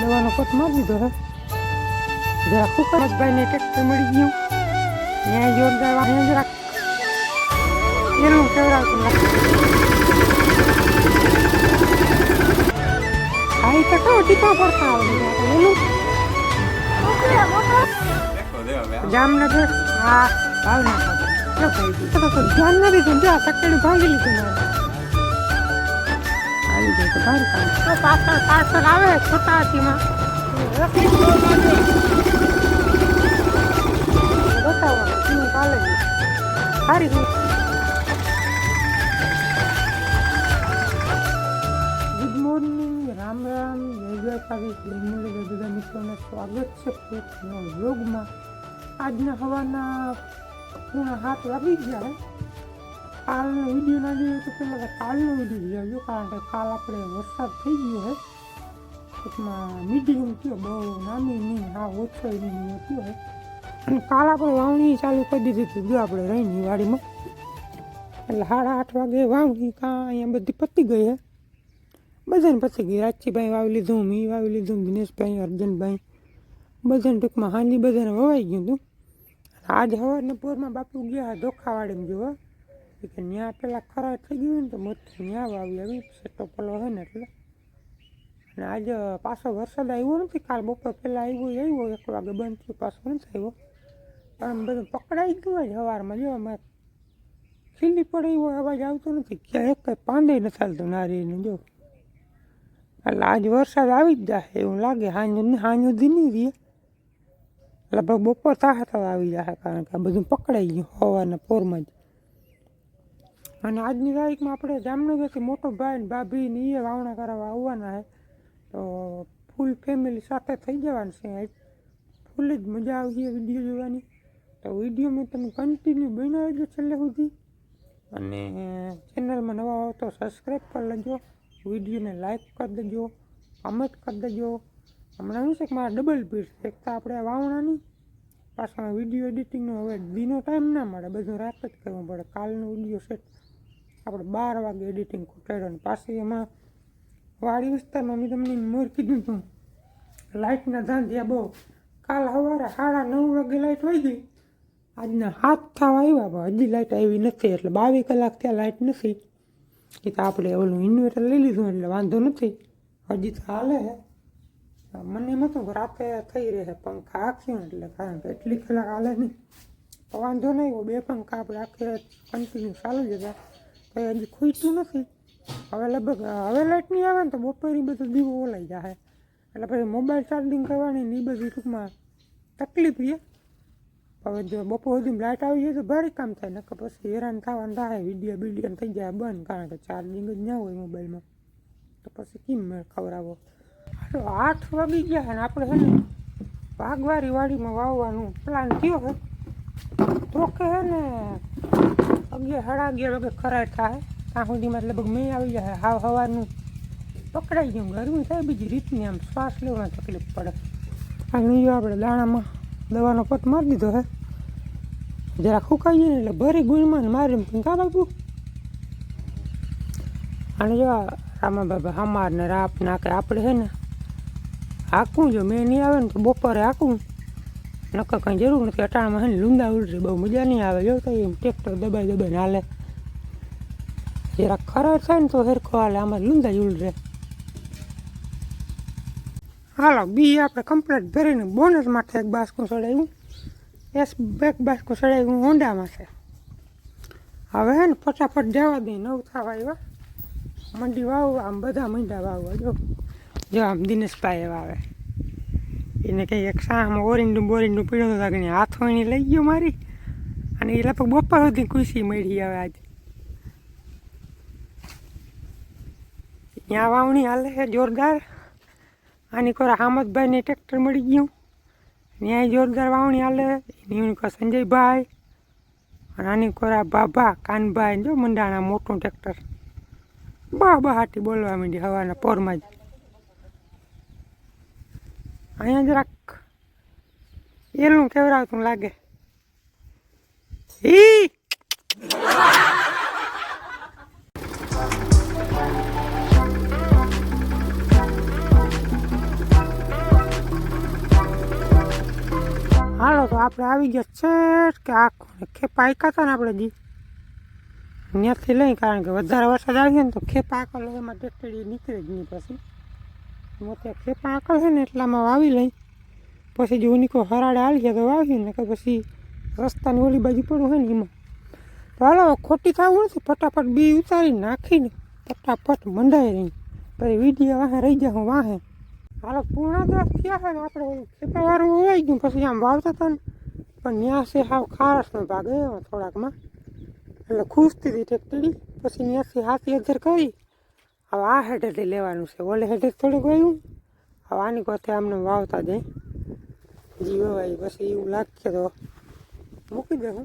દવાનો કોટ મારી દીધો હે. જરા ખુકરજભાઈ ને ટ્રેક્ટર મળી ગયું. ત્યાં જોરદાર વાહન જરા એનું કેવડાવતું આવી તો કહો ટીપા પડતા આવે. એનું જામનગર? હા, ભાવનગર. ધ્યાન નથી જો આ સકડી ભાંગી લીધું મારે. આવી જાય તો ભારી કામ. આવે છોટા હાથીમાં બતાવો હું કાલે સારી હું ગુડ મોર્નિંગ રામ રામ દ્વારકાધીશ જય બધા મિત્રોને સ્વાગત છે નવા આજના હવાના પૂર્ણ હાથ લાગી ગયા કાલનો વીડિયો ના જોઈએ તો પહેલાં કાલનો વીડિયો જોજો કારણ કે કાલ આપણે વરસાદ થઈ ગયો હે. ટૂંકમાં મીડિયમ થયો, બહુ નામી નહીં, હા, ઓછો નહીં થયો હે. કાલ આપણે વાવણી ચાલુ કરી દીધી હતી. જો આપણે રહીની વાડીમાં. એટલે સાડા આઠ વાગે વાવણી, કાં અહીંયા બધી પતી ગઈ હે. બધાને પતી ગઈ. રાચીભાઈ વાવી લીધું, મી વાવી લીધું, દિનેશભાઈ, અર્જનભાઈ. બધાને ટૂંકમાં હાંજી બધાને વવાઈ ગયું હતું. આજ સવારના પોરમાં બાપુ ગયા ધોખાવાડીમાં જોવા કે ત્યાં પહેલાં ખરા થઈ ગયું ને તો મોટી ત્યાં વાવી આવી સેટો પલો હોય ને એટલે. અને આજે પાછો વરસાદ આવ્યો નથી, કાલ બપોર પહેલાં આવ્યો આવ્યો, એક વાગે બંધ થયો, પાછો નથી આવ્યો. પણ બધું પકડાઈ ગયું હોય સવારમાં જો અમે ખીલી પડે એવો અવાજ આવતો નથી ક્યાં એક કંઈ પાંદે નથી ચાલતું નારીનું જો. એટલે આજ વરસાદ આવી જ જાય એવું લાગે, હાંજુ હાંજુ નહીં રહે. લગભગ બપોર થાય તો આવી જાય કારણ કે બધું પકડાઈ ગયું હવાના પોરમાં જ. અને આજની તારીખમાં આપણે જામનગરથી મોટો ભાઈ ને ભાભી ને એ વાવણા કરાવવા આવવાના છે. તો ફૂલ ફેમિલી સાથે થઈ જવાનું છે ફૂલ જ મજા આવશે વીડિયો જોવાની. તો વીડિયો મેં તમે કન્ટિન્યુ બનાવી રહેજો છેલ્લે સુધી. અને ચેનલમાં નવા હો તો સબસ્ક્રાઈબ કરી લેજો. વિડીયોને લાઈક કરી દેજો. કમેન્ટ કરી દેજો. હમણાં શું છે કે મારા ડબલ પીસ એક તો આપણે વાવણાની પાછળ વીડિયો એડિટિંગનો હવે દીનો ટાઈમ ના મળે. બધું રાત જ કરવું પડે. કાલનો વીડિયો સેટ આપણે બાર વાગે એડિટિંગ ખૂટાડ્યો અને પાછી એમાં વાડી વિસ્તારમાં મેં તમને મોર કીધું હતું લાઇટના ધાંધિયા બહુ, કાલ સવારે સાડા નવ વાગે લાઇટ વહી ગઈ. આજના હાથ થવા આવ્યા, પણ હજી લાઇટ આવી નથી, એટલે બાવીસ કલાક ત્યાં લાઇટ નથી. એ તો આપણે ઓલું ઇન્વર્ટર લઈ લીધું, એટલે વાંધો નથી. હજી તો હાલે હે. મને એમ હતું કે રાતે થઈ રહે પંખા આખ્યું એટલે કારણ કે એટલી કલાક હાલે નહીં. વાંધો નહીં, બે પંખા આપણે આખી કન્ટિન્યુ ચાલુ જ હતા. કંઈ હજી ખૂટતું નથી. હવે લગભગ, હવે લાઇટ નહીં આવે ને તો બપોરે બધું દીવો ઓલાઈ જાય એટલે પછી મોબાઈલ ચાર્જિંગ કરવાની ને એ બધી ટૂંકમાં તકલીફ છે. હવે જો બપોર સુધી લાઇટ આવી જાય તો ભારે કામ થાય, નકર પછી હેરાન થવાનું થાય, વીડિયો બીડીયો થઈ જાય બંધ, કારણ કે ચાર્જિંગ જ ના હોય મોબાઈલમાં તો પછી કેમ મેળ ખવડાવો? તો આઠ વાગી ગયા ને આપણે હે ને વાઘવારી વાડીમાં વાવવાનું પ્લાન થયો હે તો કે હે ને અગિયાર સાડા અગિયાર વાગે ખરાર થાય, ત્યાં સુધીમાં લગભગ મેં આવી જાય, હાવ હવાનું પકડાઈ ગયું. ગરમી થાય બીજી રીતની આમ શ્વાસ લેવામાં તકલીફ પડે. અને જો આપણે દાણામાં દવાનો પટ મારી દીધો હે. જરા સુકાઈ જાય ને એટલે ભરી ગુણમાં મારી પણ કાં બાપુ. અને જો રામા બાબા હમાર ને રાપ નાખે આપણે હે ને, હાકું જો મેં નહીં આવે ને તો બપોરે હાંકવું નકર કંઈ જરૂર નથી. અટાણામાં હે ને લૂંદા ઉલરી બહુ મજા નહીં આવે. જો તો એમ ટ્રેક્ટર દબાઈ દબાઈને હાલે. જરા ખરાબ થાય ને તો હેરખો હાલે. આમાં લૂંદા ઉલરે હાલો, બી આપણે કમ્પ્લેટ ભરીને બોનસ માટે એક બાસકું ચડાવ્યું એસ એક બાસકું ચડાવ્યું હોન્ડામાં છે. હવે હે ને ફટાફટ જવા દઈ નવ થવા આવ્યા. મંડી વાવવા આમ બધા મંડા વાવવા જો. જો આમ દિનેશભાઈ વાવે એને કંઈ એક સામાં ઓરિંડું બોરિંડું પીડ્યું હતું હાથો વણી લઈ ગયો મારી. અને એ લગભગ બપોર સુધી ખુશી મળી હવે આજ. ત્યાં વાવણી હાલે છે જોરદાર. આની કોરા હામદભાઈને ટ્રેક્ટર મળી ગયું. ત્યાં જોરદાર વાવણી હાલે એની કો સંજયભાઈ અને આની કોરા બાબા કાનભાઈ જો મંડાણા મોટું ટ્રેક્ટર બા હાટી બોલવા માંડી હવાના પોરમાં જ. અહીંયા જરાક એલું કેવડાવતું લાગે. ઈ! હાલો તો આપણે આવી ગયા છે કે આખો ખેપ આયકા હતા ને આપણે જી ત્યાંથી લઈ કારણ કે વધારે વરસાદ આવી ગયો ને તો ખેપ આખો એમાં ટેક્ટરી નીકળે જ નહીં પછી. મોતે ખેપા આકળ છે ને એટલામાં વાવી લઈ. પછી જો નીકો હરાડે આવી જાય તો વાવી ને કે પછી રસ્તાની ઓલી બાજુ પડવું હોય ને એમાં. તો હાલો ખોટી થવું નથી ફટાફટ બી ઉતારી નાખીને ફટાફટ મંડાઈ રહી પછી વીડિયો વાહે રહી જાય વાહે. હાલો, પૂર્ણ દસ થયા છે ને આપણે ખેપાવાળું હોવાઈ ગયું, પછી આમ વાવતા હતા ને. પણ ત્યાં છે હાવ ખારસનો ભાગ એમાં થોડાકમાં. એટલે ખૂસતી હતી ટેકટડી પછી ત્યાંથી હાથી અધર કરી. હવે આ હેઠેથી લેવાનું છે. ઓલે હેઠે થોડુંક ગયું હવે આની કોથે આમને વાવતા દે જી વવાય પછી એવું લાગશે તો મૂકી અને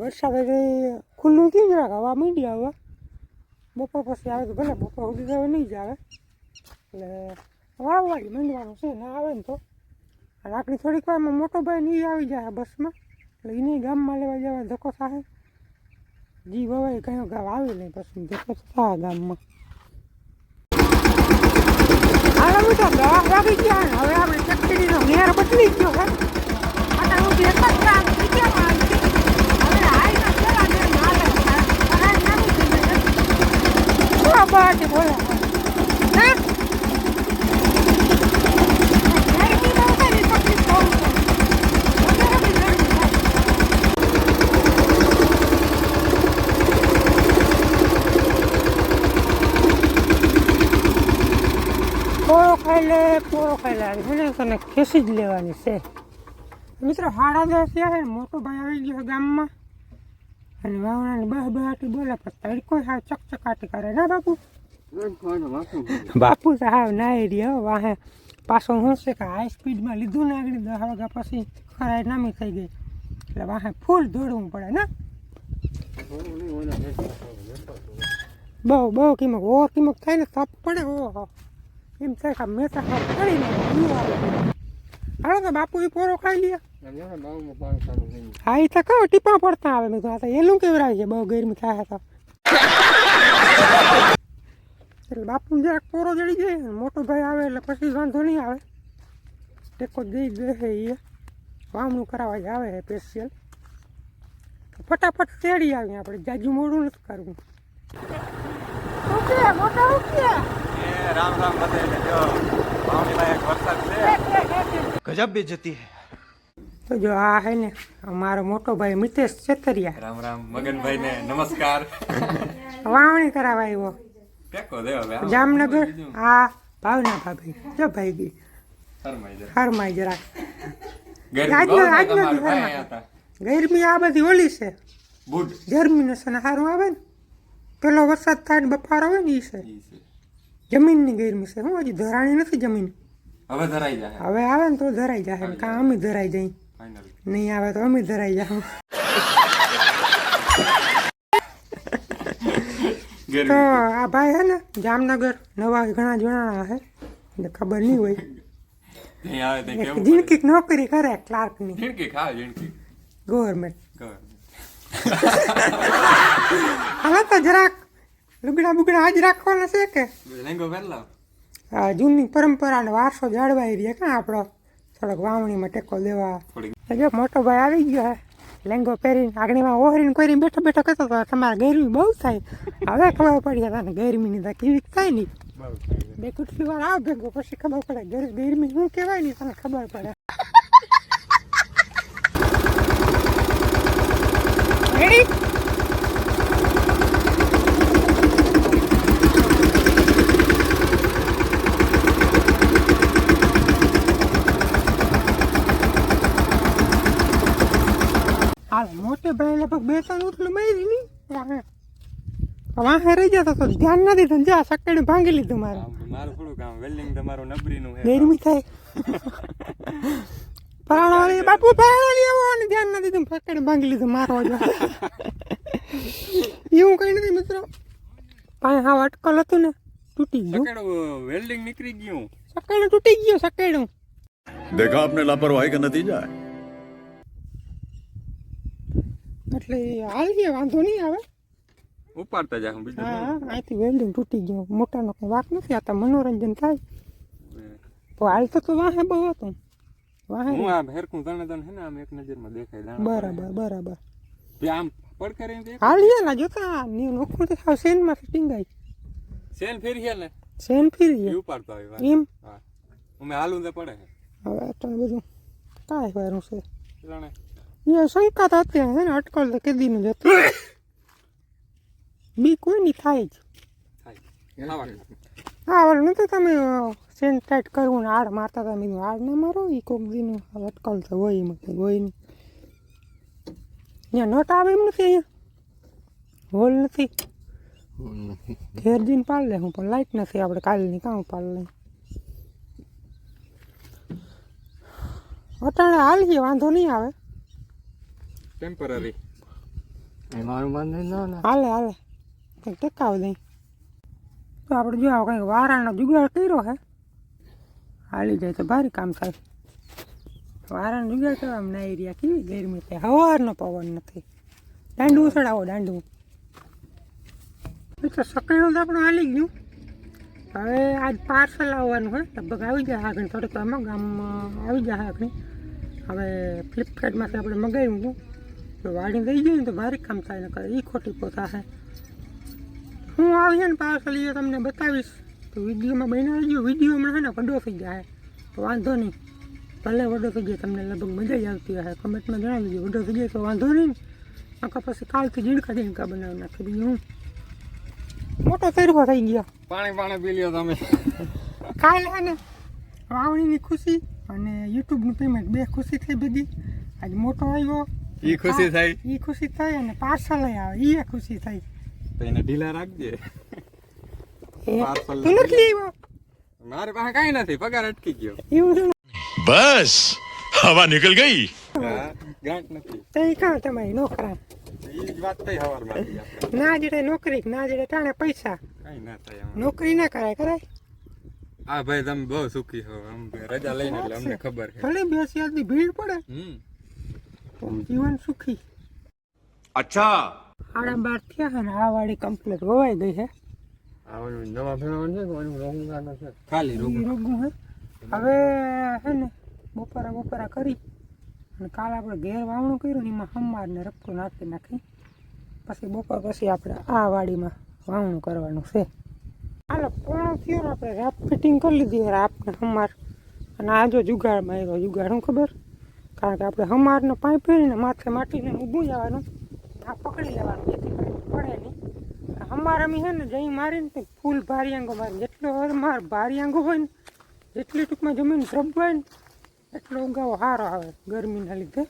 વરસાદ ખુલ્લું જ જરાક હવા મીડી હવે. બપોર પછી આવે તો ભલે બપોર સુધી તો નહીં જ આવે. એટલે વાવવાળી માંડવાનું છે, ના આવે ને તો. લાકડી થોડીક વારમાં મોટો ભાઈ નહીં આવી જાય બસમાં. એટલે એને ગામમાં લેવા જવા ધક્કો થાય. જી વવાય કયો ગામ આવે નહીં પછી ધક્કો થાય ગામમાં. મિત્રો દવા વાગી ગયા ને. હવે આપણે ચકડીનો નેર બદલી ગયો હે અત્યારે હું એક જ કામ આવી છે. હવે હાઈના પેલા ને હાલે છે? બોલો હે ગરમીમાં ઉતારી તકલીફ બહુ છે. વધારે બી ગરમી થાય. પોળો ખાઈ લે પોળો ખાઈ લે મને તને ખેંચી જ લેવાની છે. મિત્રો સાડા દસ છે મોટો ભાઈ આવી ગયો ગામમાં. અને વાવણાની બહ બહાટી બોલે પણ તડકો સાવ ચકચકાટી કરે ના બાપુ? બાપુ તો ના રહ્યો વાહે. પાછો શું છે કે હાઈ સ્પીડમાં લીધું ને આગળ દસ વાગ્યા પછી ખરાઈ નામી થઈ ગઈ. એટલે વાહે ફૂલ દોડવું પડે ને. બહુ બહુ કિંમત ઓવર કિંમત થાય ને તપ પડે ઓહો. એમ થાય કે મેં તો ખાવ કરી ને હાલો તો બાપુ એ પોરો ખાઈ લે હા એ તો કહો ટીપા પડતા આવે. મેં તો એલું કેવરાય છે? બહુ ગરમી થાય તો. એટલે બાપુ જરાક પોરો જડી જાય મોટો ભાઈ આવે એટલે પછી વાંધો નહીં આવે. ટેકો દઈ દે છે એ વામણું કરાવવા જ આવે છે સ્પેશિયલ ફટાફટ ચેડી આવી આપણે જાજુ મોડું નથી કરવું. ઓકે મોટા ઓકે રામ રામ બધે જો વાવણીમાં એક વરસાદ છે. ગજબ બેજતી હે. તો જો આ હે ને અમારો મોટો ભાઈ મિતેશ ચેતરિયા રામ રામ મગનભાઈ ને નમસ્કાર. વાવણી કરાવવા આવ્યો. ટેકો દે હવે જામનગર આ ભાવના ભાભી જો ભાઈ ગઈ શરમાઈ જરા હારમાઈ જરાક ગરમી આજનો- આજનો દિવસ. ગરમી આ બધી ઓલી છે. બુડ જર્મિનેશન સારું આવે ને. પેલો વરસાદ થાય ને બફારો હોય ને એ છે. ઈ છે. જમીનની ગરમી છે. હું હજી ધરાણી નથી જમીન. હવે ધરાઈ જાય હવે આવે ને તો ધરાઈ જાય કાં અમે ધરાઈ જાય નહીં આવે તો અમે ધરાઈ જાય તો આ ભાઈ હે ને જામનગર નવા ઘણા જણા હે. એટલે ખબર નહીં હોય. જિંદગી નોકરી કરે ક્લાર્કની ખાવ ઝીણકી ગવર્મેન્ટ. હાલો તો જરાક લુગડા બુગડા આજ રાખવાના છે કે? લેંગો પહેરલા? આ જૂની પરંપરા અને વારસો જાળવાઈ રહ્યા કાં આપણો. થોડોક વાવણીમાં ટેકો દેવા જો મોટો ભાઈ આવી ગયો હે લેંગો પહેરીને આગળીમાં ઓહરીને કોઈ બેઠો બેઠો કહેતો હતો તમારે ગરમી બહુ થાય. હવે ખબર પડી તને ગરમીની તો કેવી થાય નહીં બે કેટલી વાર આવ ભેગો પછી ખબર પડે ગર- ગરમી શું કહેવાય નહીં તને ખબર પડે. રેડી હાલ મોટે ભાઈ લગભગ બે ત્રણ ઉથલું મારી ની વાહ રહી જતો તો ધ્યાન નથી દીધું જા સક્કડ ભાંગી લીધું મારું. મારું થોડું કામ વેલ્ડિંગ તમારું નબરીનું હે ગરમી થાય. પરાણો બાપુ પરાણો આવો અને ધ્યાન નથી દીધું સક્કડ ભાંગી લીધું મારો જ. એવું કઈ નથી મિત્રો. પાણી હા અટકલ હતું ને તૂટી ગયું. વેલ્ડિંગ નીકળી ગયું. સક્કડ તૂટી ગયું સક્કડ દેખા આપને લાપરવાહી કા નતીજા એટલે હાલ છે વાંધો નહીં આવે. ઉપાડતા જાય હું બીજું હા હા, અહીંથી વેલ્ડિંગ તૂટી ગયો. મોટાનો કંઈ વાક નથી આ તો મનોરંજન થાય. તો હાલ તો તો વાહે બહુ હતું. વાહે હું આ હેરકું તને તને હે ને આમ એક નજરમાં દેખાય દાણા બરાબર બરાબર. તે આમ પડખે એમ. હાલીએ ના જોતા ની નોખું દેખાવ સેનમાંથી ટીંગાય. સેન ફેરી ગયા ને? સેન ફેરી ફીરી ઉપાડતા હોય એમ? હા. અમે હાલું તો પડે હવે તો બધું કાંઈ વારું છે. જાણે એ શંકા તો અત્યારે હે ને અટકળ તો કેદીનું જ હતું બી કોઈ નહીં થાય જ. હા ઓલું તો તમે સેન્ટ ટાઈટ કરવું ને આડ મારતા હતા મેં આડ ના મારો એ કોક દીનું અટકલ તો હોય એમાં હોય નહીં અહીંયા નોટ આવે એમ નથી અહીંયા હોલ નથી ઘેર જઈને પાડી લે હું પણ લાઈટ નથી આપણે કાલની કામ પાડી લઈ અટાણે હાલીએ વાંધો નહીં આવે ટેમ્પરરી હાલે હાલે. કંઈક ટકાવ દઈ તો આપણે જો આવો કંઈક વારાનો જુગાડ કર્યો હે. હાલી જાય તો ભારે કામ થાય. વારાનો જુગાડ કરવા આમ એરિયા કેવી ગરમી છે. હવારનો પવન નથી. દાંડું ચડાવો દાંડું. એ તો સકેલું તો આપણે હાલી ગયું. હવે આજ પાર્સલ આવવાનું હોય. લગભગ આવી જાય આગળ થોડીક ગામમાં આવી જાય આગળ. હવે ફ્લિપકાર્ટમાંથી આપણે મગાવ્યું હતું. વાડી દઈ જાય ને તો ભારે કામ થાય ને કરે એ ખોટી પોતા છે હું આવીએ ને પાર્સલ એ તમને બતાવીશ. તો વિડીયોમાં બનાવી ગયો વીડિયો હમણાં છે ને વડો થઈ જાય. તો વાંધો નહીં. ભલે વડો થઈ જાય તમને લગભગ મજા જ આવતી હશે. કમેન્ટમાં જણાવી દેજો. વડો થઈ જાય તો વાંધો નહીં. આખા પછી કાલથી જીણકા જીણકા બનાવી નાખી દીધું હું. મોટો તરફો થઈ ગયો. પાણી પાણી પી લ્યો તમે. કાલ હે ને વાવણીની ખુશી અને યુટ્યુબનું પેમેન્ટ બે ખુશી થઈ બધી. આજ મોટો આવ્યો. ઈ ખુશી થઈ ઈ ખુશી થઈ અને પાર્સલ લઈ આવે. ઈ ખુશી થઈ તો એને ઢીલા રાખજે. પાર્સલ તું નથી આવ્યો મારે પાસે કઈ નથી પગાર અટકી ગયો. એવું બસ હવા નીકળ ગઈ. ગ્રાન્ટ નથી. તઈ કા તમારી નોકરા ઈ વાત થઈ હવાર ના જડે નોકરી ના જડે તાણે પૈસા. કઈ ના થાય નોકરી ના કરાય કરાય? આ ભાઈ તમે બહુ સુખી હો. આમ રજા લઈને એટલે અમને ખબર છે. ભલે બેસી આજની ભીડ પડે. હમ. જીવન સુખી. અચ્છા. આડા બાર થયા ને આ વાડી કમ્પ્લીટ વવાઈ ગઈ છે. ખાલી રોગું. રોગું હે હવે હે ને બપોરા બપોરા કરી અને કાલ આપણે ઘેર વાવણું કર્યું ને એમાં હમાર ને રપટું નાખી નાખી. પછી બપોર પછી આપણે આ વાડીમાં વાવણું કરવાનું છે. હાલો પોણો થયો આપણે રાપ ફિટિંગ કરી લીધી રાપને હમાર. અને આજો જુગાડમાં આવ્યો જુગાડ હું ખબર? કારણ કે આપણે હમારનો પાઇપ પહેરીને માથે માટીને ઊભું જવાનું આ પકડી લેવાનું, જેથી કરીને પડે નહીં. હમાર અમે છે ને જઈ મારીને તે ફૂલ આંગો મારી જેટલો માર આંગો હોય ને, જેટલી ટૂંકમાં જમીન ધ્રબવાય ને, એટલો ઉગાવો સારો આવે ગરમીના લીધે.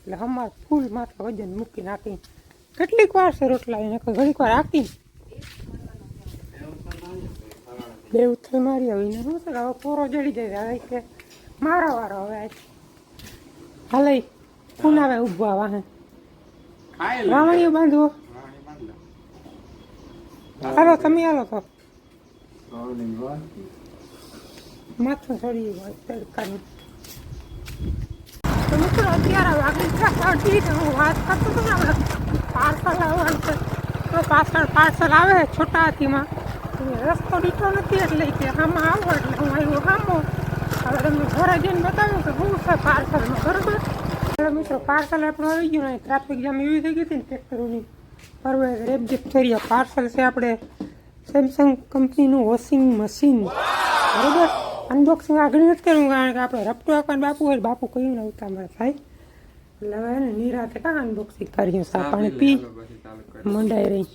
એટલે હમાર ફૂલ માથે વજન મૂકી નાખી કેટલીક વાર છે રોટલા એને ઘડીક વાર રાખી બે ઉથલ મારી આવીને શું છે હવે પોરો જડી જાય હવે કે મારા વારો હવે. હાલે કોણ આવે ઉભવા વાહે ખાઈ લે વાવણીઓ બાંધવો હાલો તમે હાલો તો. માથું તડકાનું. તો મિત્રો અત્યારે વાગી ગયા અઢી ને હું વાત કરતો હતો ને આપણે પાર્સલ આવવાનું તો પાછળ પાર્સલ આવે છોટા હાથીમાં રસ્તો દીઠો નથી એટલે કે આમાં આવો એટલે હું આવ્યો આમો હવે તમને ઘરે જઈને બતાવ્યું કે શું છે પાર્સલમાં બરોબર હવે મિત્રો પાર્સલ આપણું આવી ગયું ને ટ્રાફિક જામ એવી થઈ ગઈ હતી ને ટ્રેક્ટરોની પરવે રેબજેક્ટ થઈ રહ્યા. પાર્સલ છે આપણે સેમસંગ કંપનીનું વોશિંગ મશીન બરોબર? અનબોક્સિંગ આગળ નથી કરવું કારણ કે આપણે રપટો આપવાનું બાપુ હોય બાપુ કયું ને ઉતામળ થાય એટલે હવે નિરાતે કાં અનબોક્સિંગ કર્યું સા પાણી પી મંડાઈ રહી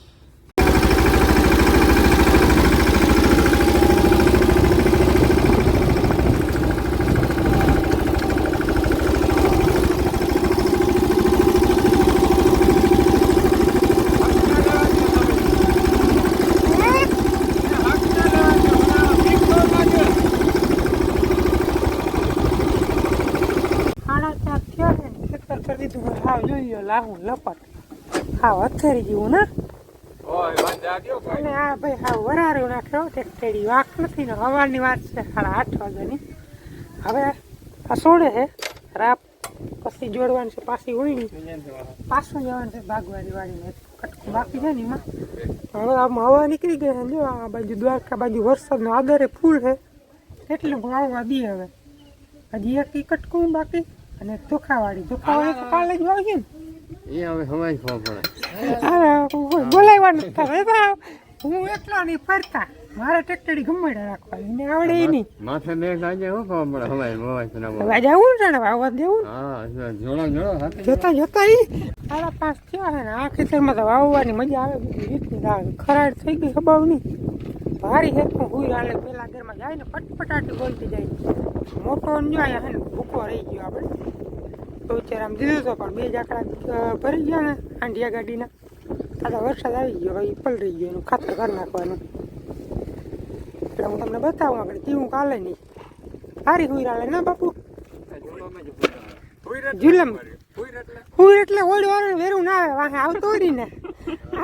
સાડા ચાર થયા છે ને ખેતર કરી દીધું હોય હાવ જોઈ લાહું લપટ. હાવ અથેરી જેવું ને? અને આ ભાઈ હા વરારો નાખ્યો ટેકટેડી વાક નથી ને હવાની વાત છે સાડા આઠ વાગ્યાની. હવે આ સોડે છે રાપ પછી જોડવાની છે પાછી ઉણી પાછું જવાનું છે ભાગવાની વાળીને કટકું બાકી છે ને એમાં. હવે આમ હવા નીકળી ગઈ છે જો આ બાજુ દ્વારકા બાજુ વરસાદનો આદરે ફૂલ છે. એટલું હું આવવા દઈએ હવે. હજી એક કટકું બાકી. અને ધોખાવાળી ધોખાવાળી તો કાલે જ આવી ને એ હવે ખબર પડે. બોલાવવાનું થાય. હું એકલા નહીં ફરતા. મારે ટેકટડી ગમે રાખવાની. એને આવડે એ નહીં. માથે બે સાંજે હું ખબર પડે? હવાઈ હવાઈ સુના આવું છે ને વાવવા દેવું? હા જોડો જોડો જોતા જોતા ઈ. સાડા પાંચ થયા છે ને આ ખેતરમાં તો વાવવાની મજા આવે બીજી રીતની આવે. ખરાડ થઈ ગઈ ખબર નહીં ભારી હેતું હુઈ હાલે. પેલા ઘરમાં જાય ને ફટફટાટી બોલતી જાય. મોટો જો અહીંયા ભૂકો રહી ગયો આપણે. તો વિચાર આમ દીધો તો પણ બે જાકડા ભરી ગયા ને આંઢિયા ગાડીના. તાતા વરસાદ આવી ગયો હવે પલરી ગયો એનું ખાતર કરી નાખવાનું. એટલે હું તમને બતાવું આગળ કેવું કાલે નહીં. સારી હુઈ રાલે ના બાપુ? જુલમ. હુઈ એટલે ઓડ વાળા વેરું ના આવે વાહે આવતો ને.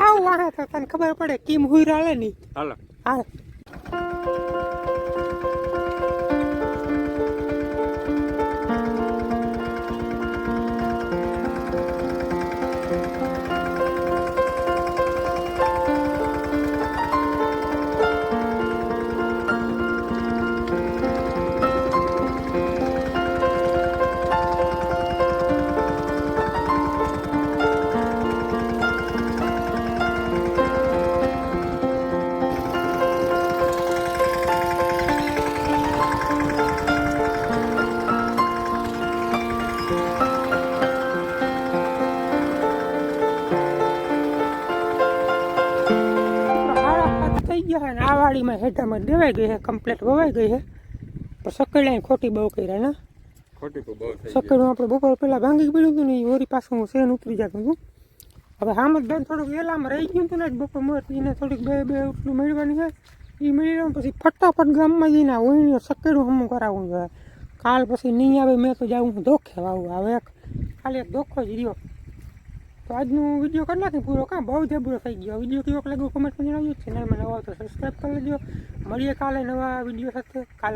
આવું વાહે તો તને ખબર પડે કેમ હુઈ રાલે નહીં. હાલ. હાલ. વાડીમાં હેઠામાં દેવાઈ ગઈ છે કમ્પ્લેટ વવાઈ ગઈ છે. પણ સકડિયા ખોટી બહુ કર્યા ને. સકડું આપણે બપોર પહેલા ભાંગી પડ્યું હતું ને એ વળી પાછું સેન ઉતરી જતું હતું. હવે હામદ બેન થોડુંક વેલામાં રહી ગયું હતું ને બપોર બપોર એને થોડીક બે બે ઉટલું મેળવાની છે. એ મેળવી પછી ફટાફટ ગામમાં જઈને ઓઈને સકેડું હમું કરાવવું જોઈએ કાલ પછી નહીં આવે મેં તો જાઉં હું ધોખે વાવું. હવે એક ખાલી એક ધોખો જ રહ્યો. તો આજનું વીડિયો કરી નાખી પૂરો કાં બહુ જબરો થઈ ગયો. વીડિયો કેવો લાગ્યો? કમેન્ટમાં જણાવજો ચેનલમાં નવા તો સબસ્ક્રાઈબ કરી લેજો. મળીએ કાલે નવા વીડિયો સાથે. કાલે